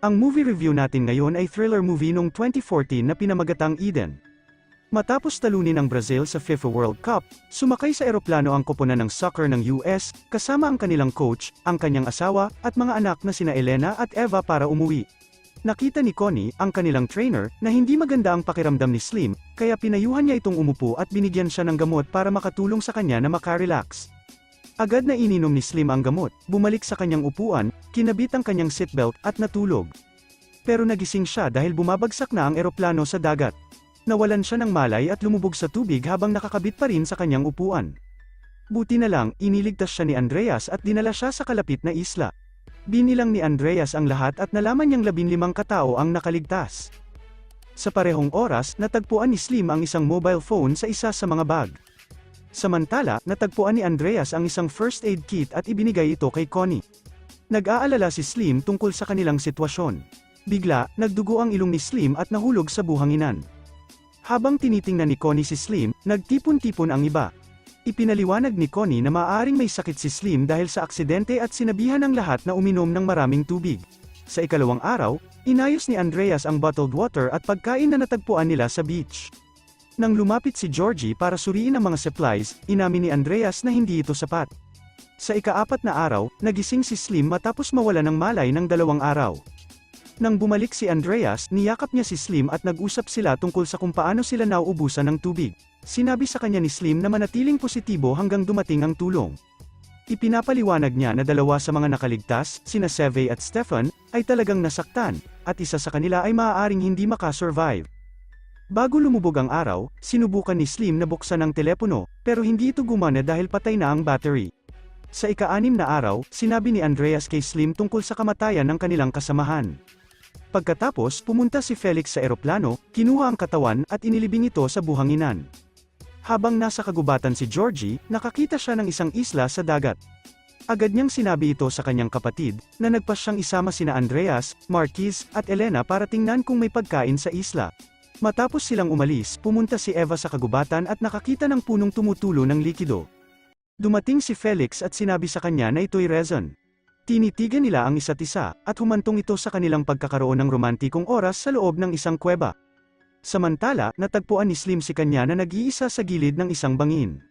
Ang movie review natin ngayon ay thriller movie noong 2014 na pinamagatang Eden. Matapos talunin ang Brazil sa FIFA World Cup, sumakay sa eroplano ang koponan ng soccer ng US, kasama ang kanilang coach, ang kanyang asawa, at mga anak na sina Elena at Eva para umuwi. Nakita ni Connie, ang kanilang trainer, na hindi maganda ang pakiramdam ni Slim, kaya pinayuhan niya itong umupo at binigyan siya ng gamot para makatulong sa kanya na makarelax. Agad na ininom ni Slim ang gamot, bumalik sa kanyang upuan, kinabit ang kanyang seatbelt at natulog. Pero nagising siya dahil bumabagsak na ang eroplano sa dagat. Nawalan siya ng malay at lumubog sa tubig habang nakakabit pa rin sa kanyang upuan. Buti na lang, iniligtas siya ni Andreas at dinala siya sa kalapit na isla. Binilang ni Andreas ang lahat at nalaman niyang labinlimang katao ang nakaligtas. Sa parehong oras, natagpuan ni Slim ang isang mobile phone sa isa sa mga bag. Samantala, natagpuan ni Andreas ang isang first aid kit at ibinigay ito kay Connie. Nag-aalala si Slim tungkol sa kanilang sitwasyon. Bigla, nagdugo ang ilong ni Slim at nahulog sa buhanginan. Habang tinitingnan ni Connie si Slim, nagtipon-tipon ang iba. Ipinaliwanag ni Connie na maaaring may sakit si Slim dahil sa aksidente at sinabihan ng lahat na uminom ng maraming tubig. Sa ikalawang araw, inayos ni Andreas ang bottled water at pagkain na natagpuan nila sa beach. Nang lumapit si Georgie para suriin ang mga supplies, inamin ni Andreas na hindi ito sapat. Sa ikaapat na araw, nagising si Slim matapos mawala ng malay ng dalawang araw. Nang bumalik si Andreas, niyakap niya si Slim at nag-usap sila tungkol sa kung paano sila nauubusan ng tubig. Sinabi sa kanya ni Slim na manatiling positibo hanggang dumating ang tulong. Ipinapaliwanag niya na dalawa sa mga nakaligtas, sina Seve at Stefan, ay talagang nasaktan, at isa sa kanila ay maaaring hindi makasurvive. Bago lumubog ang araw, sinubukan ni Slim na buksan ang telepono, pero hindi ito gumana dahil patay na ang battery. Sa ika-anim na araw, sinabi ni Andreas kay Slim tungkol sa kamatayan ng kanilang kasamahan. Pagkatapos, pumunta si Felix sa eroplano, kinuha ang katawan at inilibing ito sa buhanginan. Habang nasa kagubatan si Georgie, nakakita siya ng isang isla sa dagat. Agad niyang sinabi ito sa kanyang kapatid, na nagpas siyang isama sina Andreas, Marquis, at Elena para tingnan kung may pagkain sa isla. Matapos silang umalis, pumunta si Eva sa kagubatan at nakakita ng punong tumutulo ng likido. Dumating si Felix at sinabi sa kanya na ito'y resin. Tinitigan nila ang isa't isa, at humantong ito sa kanilang pagkakaroon ng romantikong oras sa loob ng isang kuweba. Samantala, natagpuan ni Slim si kanya na nag-iisa sa gilid ng isang bangin.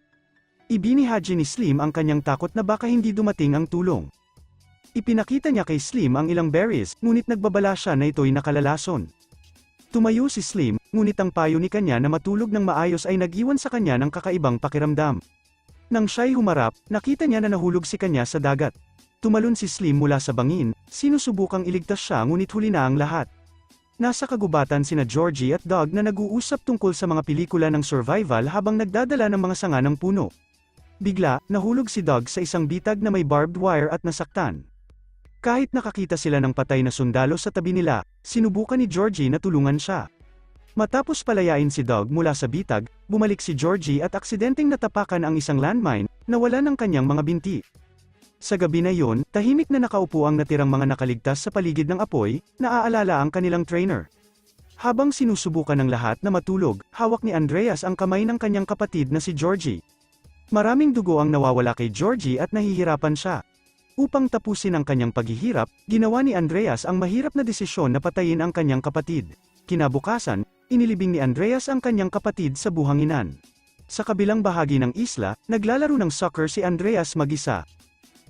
Ibinihaji ni Slim ang kanyang takot na baka hindi dumating ang tulong. Ipinakita niya kay Slim ang ilang berries, ngunit nagbabala siya na ito'y nakalalason. Tumayo si Slim, ngunit ang payo ni kanya na matulog ng maayos ay nag-iwan sa kanya ng kakaibang pakiramdam. Nang siya'y humarap, nakita niya na nahulog si kanya sa dagat. Tumalon si Slim mula sa bangin, sinusubukang iligtas siya ngunit huli na ang lahat. Nasa kagubatan sina Georgie at Doug na nag-uusap tungkol sa mga pelikula ng survival habang nagdadala ng mga sanga ng puno. Bigla, nahulog si Doug sa isang bitag na may barbed wire at nasaktan. Kahit nakakita sila ng patay na sundalo sa tabi nila, sinubukan ni Georgie na tulungan siya. Matapos palayain si Doug mula sa bitag, bumalik si Georgie at aksidenteng natapakan ang isang landmine, na wala ng kanyang mga binti. Sa gabi na yon, tahimik na nakaupo ang natirang mga nakaligtas sa paligid ng apoy, naaalala ang kanilang trainer. Habang sinusubukan ng lahat na matulog, hawak ni Andreas ang kamay ng kanyang kapatid na si Georgie. Maraming dugo ang nawawala kay Georgie at nahihirapan siya. Upang tapusin ang kanyang paghihirap, ginawa ni Andreas ang mahirap na desisyon na patayin ang kanyang kapatid. Kinabukasan, inilibing ni Andreas ang kanyang kapatid sa buhanginan. Sa kabilang bahagi ng isla, naglalaro ng soccer si Andreas mag-isa.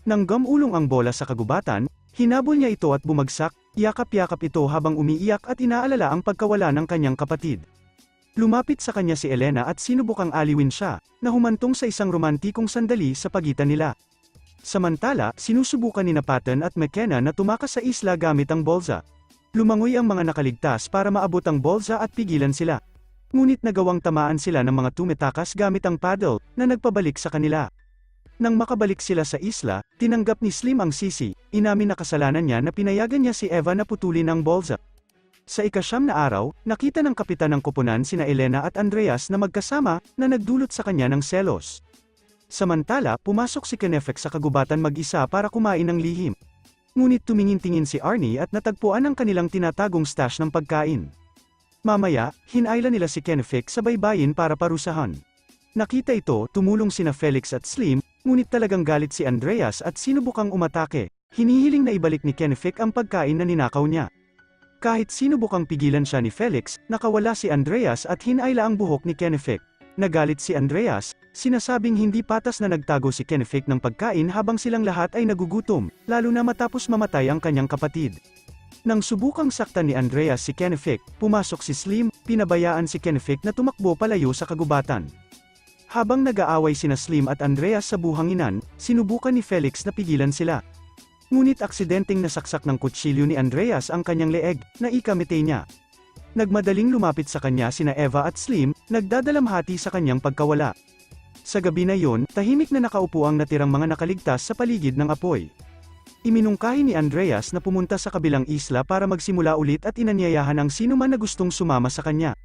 Nang gamulong ang bola sa kagubatan, hinabol niya ito at bumagsak, yakap-yakap ito habang umiiyak at inaalala ang pagkawala ng kanyang kapatid. Lumapit sa kanya si Elena at sinubukang aliwin siya, na humantong sa isang romantikong sandali sa pagitan nila. Samantala, sinusubukan ni Patton at McKenna na tumakas sa isla gamit ang bolsa. Lumangoy ang mga nakaligtas para maabot ang bolsa at pigilan sila. Ngunit nagawang tamaan sila ng mga tumetakas gamit ang paddle, na nagpabalik sa kanila. Nang makabalik sila sa isla, tinanggap ni Slim ang sisi, inamin na kasalanan niya na pinayagan niya si Eva na putulin ang bolsa. Sa ikasyam na araw, nakita ng kapitan ng koponan sina Elena at Andreas na magkasama, na nagdulot sa kanya ng selos. Samantala, pumasok si Kenefek sa kagubatan mag-isa para kumain ng lihim. Ngunit tumingin-tingin si Arnie at natagpuan ang kanilang tinatagong stash ng pagkain. Mamaya, hinayla nila si Kenefek sa baybayin para parusahan. Nakita ito, tumulong sina Felix at Slim, ngunit talagang galit si Andreas at sinubukang umatake. Hinihiling na ibalik ni Kenefek ang pagkain na ninakaw niya. Kahit sinubukang pigilan siya ni Felix, nakawala si Andreas at hinaila ang buhok ni Kennefic. Nagalit si Andreas, sinasabing hindi patas na nagtago si Kennefic ng pagkain habang silang lahat ay nagugutom, lalo na matapos mamatay ang kanyang kapatid. Nang subukang saktan ni Andreas si Kennefic, pumasok si Slim, pinabayaan si Kennefic na tumakbo palayo sa kagubatan. Habang nag-aaway sina Slim at Andreas sa buhanginan, sinubukan ni Felix na pigilan sila. Ngunit aksidenteng nasaksak ng kutsilyo ni Andreas ang kanyang leeg, na ikamite niya. Nagmadaling lumapit sa kanya sina Eva at Slim, nagdadalamhati sa kanyang pagkawala. Sa gabi na yon, tahimik na nakaupo ang natirang mga nakaligtas sa paligid ng apoy. Iminungkahi ni Andreas na pumunta sa kabilang isla para magsimula ulit at inanyayahan ang sino man na gustong sumama sa kanya.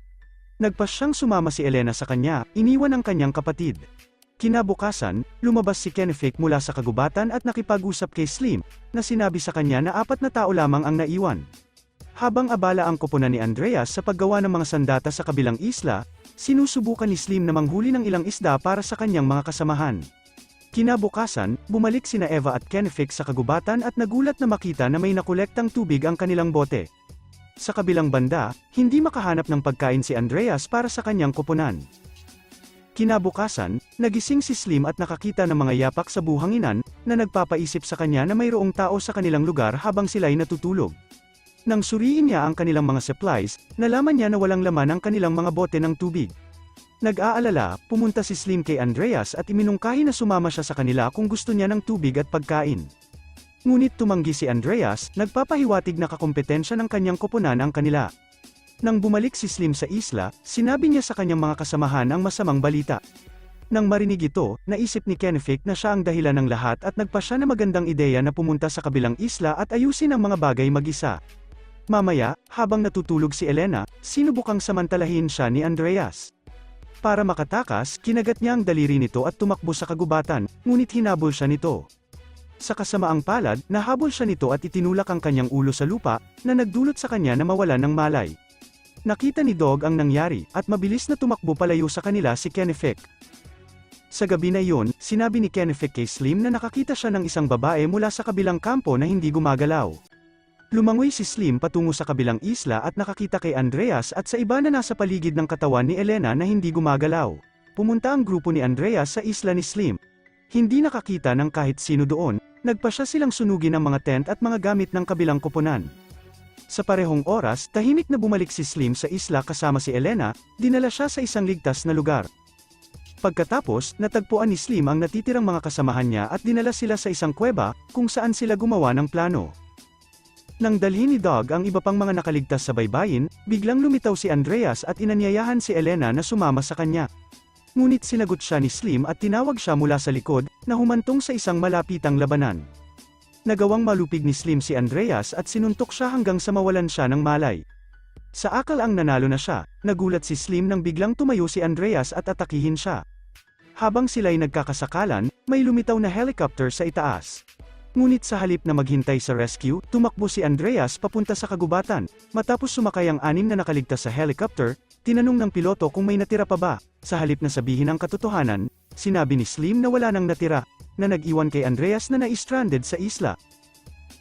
Nagpas siyang sumama si Elena sa kanya, iniwan ang kanyang kapatid. Kinabukasan, lumabas si Kennefic mula sa kagubatan at nakipag-usap kay Slim, na sinabi sa kanya na apat na tao lamang ang naiwan. Habang abala ang koponan ni Andreas sa paggawa ng mga sandata sa kabilang isla, sinusubukan ni Slim na manghuli ng ilang isda para sa kanyang mga kasamahan. Kinabukasan, bumalik sina Eva at Kennefic sa kagubatan at nagulat na makita na may nakolektang tubig ang kanilang bote. Sa kabilang banda, hindi makahanap ng pagkain si Andreas para sa kanyang koponan. Kinabukasan, nagising si Slim at nakakita ng mga yapak sa buhanginan, na nagpapaisip sa kanya na mayroong tao sa kanilang lugar habang sila'y natutulog. Nang suriin niya ang kanilang mga supplies, nalaman niya na walang laman ang kanilang mga bote ng tubig. Nag-aalala, pumunta si Slim kay Andreas at iminungkahi na sumama siya sa kanila kung gusto niya ng tubig at pagkain. Ngunit tumanggi si Andreas, nagpapahiwatig na kakompetensya ng kanyang koponan ang kanila. Nang bumalik si Slim sa isla, sinabi niya sa kanyang mga kasamahan ang masamang balita. Nang marinig ito, naisip ni Kennefic na siya ang dahilan ng lahat at nagpa siya na magandang ideya na pumunta sa kabilang isla at ayusin ang mga bagay mag-isa. Mamaya, habang natutulog si Elena, sinubukang samantalahin siya ni Andreas. Para makatakas, kinagat niya ang daliri nito at tumakbo sa kagubatan, ngunit hinabol siya nito. Sa kasamaang palad, nahabol siya nito at itinulak ang kanyang ulo sa lupa, na nagdulot sa kanya na mawalan ng malay. Nakita ni Dog ang nangyari, at mabilis na tumakbo palayo sa kanila si Kennefic. Sa gabi na iyon, sinabi ni Kennefic kay Slim na nakakita siya ng isang babae mula sa kabilang kampo na hindi gumagalaw. Lumangoy si Slim patungo sa kabilang isla at nakakita kay Andreas at sa iba na nasa paligid ng katawan ni Elena na hindi gumagalaw. Pumunta ang grupo ni Andreas sa isla ni Slim. Hindi nakakita ng kahit sino doon, nagpa siya silang sunugin ang mga tent at mga gamit ng kabilang koponan. Sa parehong oras, tahimik na bumalik si Slim sa isla kasama si Elena, dinala siya sa isang ligtas na lugar. Pagkatapos, natagpuan ni Slim ang natitirang mga kasamahan niya at dinala sila sa isang kuweba, kung saan sila gumawa ng plano. Nang dalhin ni Dog ang iba pang mga nakaligtas sa baybayin, biglang lumitaw si Andreas at inanyayahan si Elena na sumama sa kanya. Ngunit sinagot siya ni Slim at tinawag siya mula sa likod, na humantong sa isang malapitang labanan. Nagawang malupig ni Slim si Andreas at sinuntok siya hanggang sa mawalan siya ng malay. Sa akal ang nanalo na siya, nagulat si Slim nang biglang tumayo si Andreas at atakihin siya. Habang sila'y nagkakasakalan, may lumitaw na helicopter sa itaas. Ngunit sa halip na maghintay sa rescue, tumakbo si Andreas papunta sa kagubatan. Matapos sumakay ang anim na nakaligtas sa helicopter, tinanong ng piloto kung may natira pa ba. Sa halip na sabihin ang katotohanan, sinabi ni Slim na wala nang natira, na nag-iwan kay Andreas na na-stranded sa isla.